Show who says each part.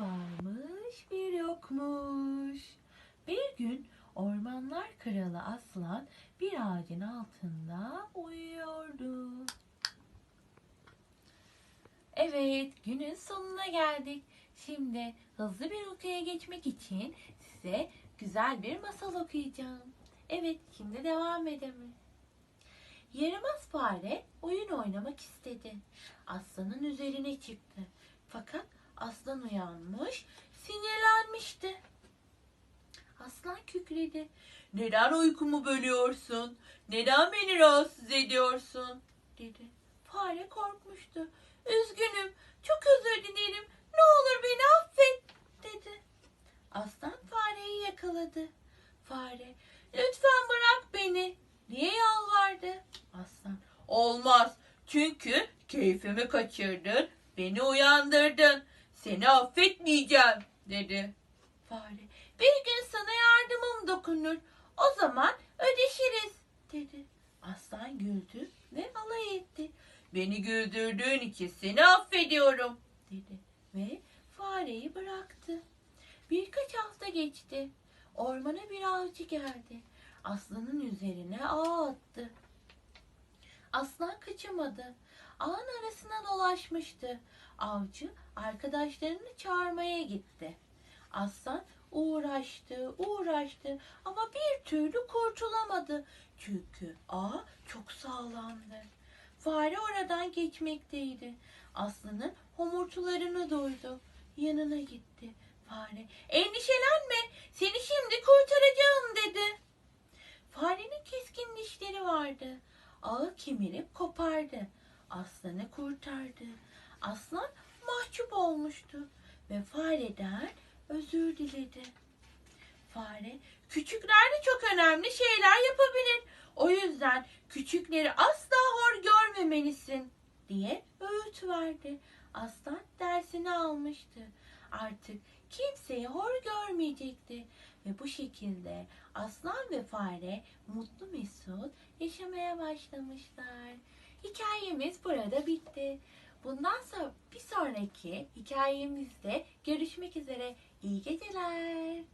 Speaker 1: Varmış bir yokmuş. Bir gün ormanlar kralı aslan bir ağacın altında uyuyordu. Evet günün sonuna geldik. Şimdi hızlı bir uykuya geçmek için size güzel bir masal okuyacağım. Evet şimdi devam edelim. Yaramaz fare oyun oynamak istedi. Aslanın üzerine çıktı. Fakat aslan uyanmış, sinirlenmişti. Aslan kükredi. Neden uykumu bölüyorsun? Neden beni rahatsız ediyorsun? dedi. Fare korkmuştu. Üzgünüm, çok özür dilerim. Ne olur beni affet, dedi. Aslan fareyi yakaladı. Fare, lütfen bırak beni diye yalvardı. Aslan, olmaz. Çünkü keyfimi kaçırdın, beni uyandırdın. Seni affetmeyeceğim, dedi. Fare, bir gün sana yardımım dokunur. O zaman ödeşiriz, dedi. Aslan güldü ve alay etti. Beni güldürdüğün için seni affediyorum, dedi. Ve fareyi bıraktı. Birkaç hafta geçti. Ormana bir avcı geldi. Aslanın üzerine ağ attı. Aslan kaçamadı. Ağın arasına dolaşmıştı. Avcı arkadaşlarını çağırmaya gitti. Aslan uğraştı, uğraştı ama bir türlü kurtulamadı. Çünkü ağ çok sağlamdı. Fare oradan geçmekteydi. Aslanın homurtularını duydu. Yanına gitti. Fare, endişelenme, seni şimdi kurtaracağım dedi. Farenin keskin dişleri vardı. Ağı kemirip kopardı. Aslanı kurtardı. Aslan mahcup olmuştu ve fareden özür diledi. Fare, küçükler de çok önemli şeyler yapabilir. O yüzden küçükleri asla hor görmemelisin diye öğüt verdi. Aslan dersini almıştı. Artık kimseyi hor görmeyecekti ve bu şekilde aslan ve fare mutlu mesut yaşamaya başlamışlar. Hikayemiz burada bitti. Bundan sonra bir sonraki hikayemizde görüşmek üzere. İyi geceler.